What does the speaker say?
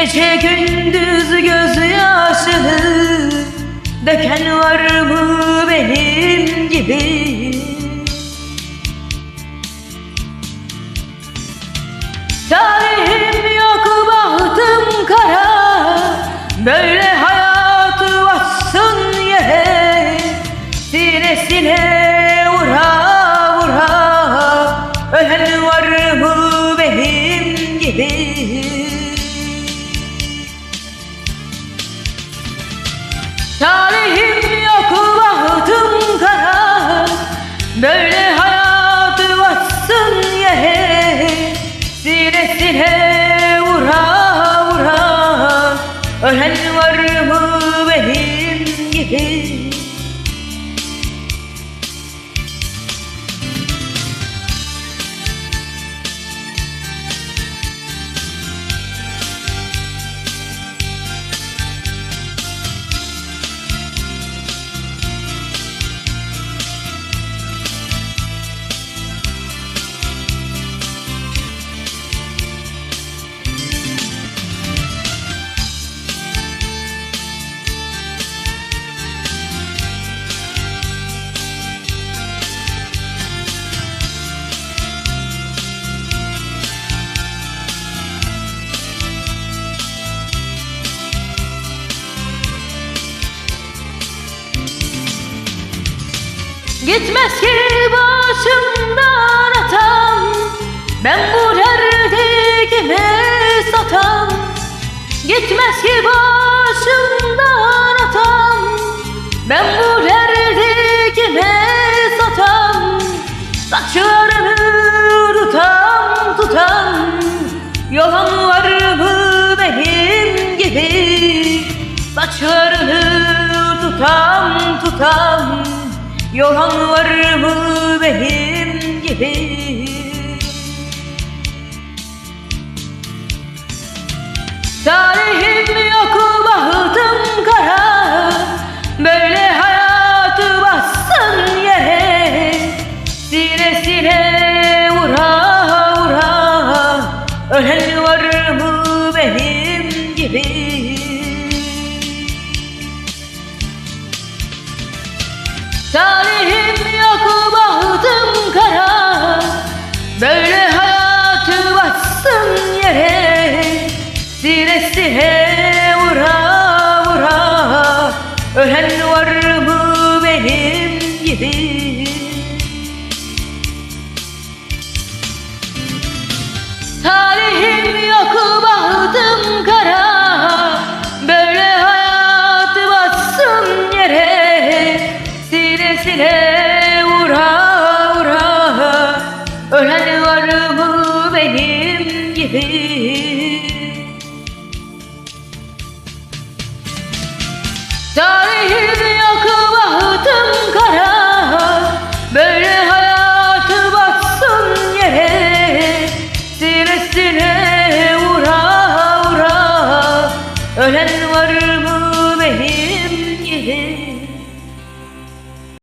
Gece gündüz gözyaşını Döken var mı benim gibi? Tarihim yok bahtım kara. Böyle hayatı bassın yere Sinesine vura Böyle hayatı bassın yere Sinesine vura vura Ölen var mı benim gibi Gitmez ki başımdan atan Ben bu derdi kime satan? Gitmez ki başımdan atan Ben bu derdi kime satan? Saçlarını tutam tutam Yalan var mı benim gibi. Saçlarını tutam tutam Yalan var mı benim gibi. Talihim yok Sinesine vura vura Ölen var mı benim gibi? Talihim yok bahtım kara. Böyle hayatı bassın yere. Sinesine vura vura Ölen var mı benim gibi üstüne vura vura ölen var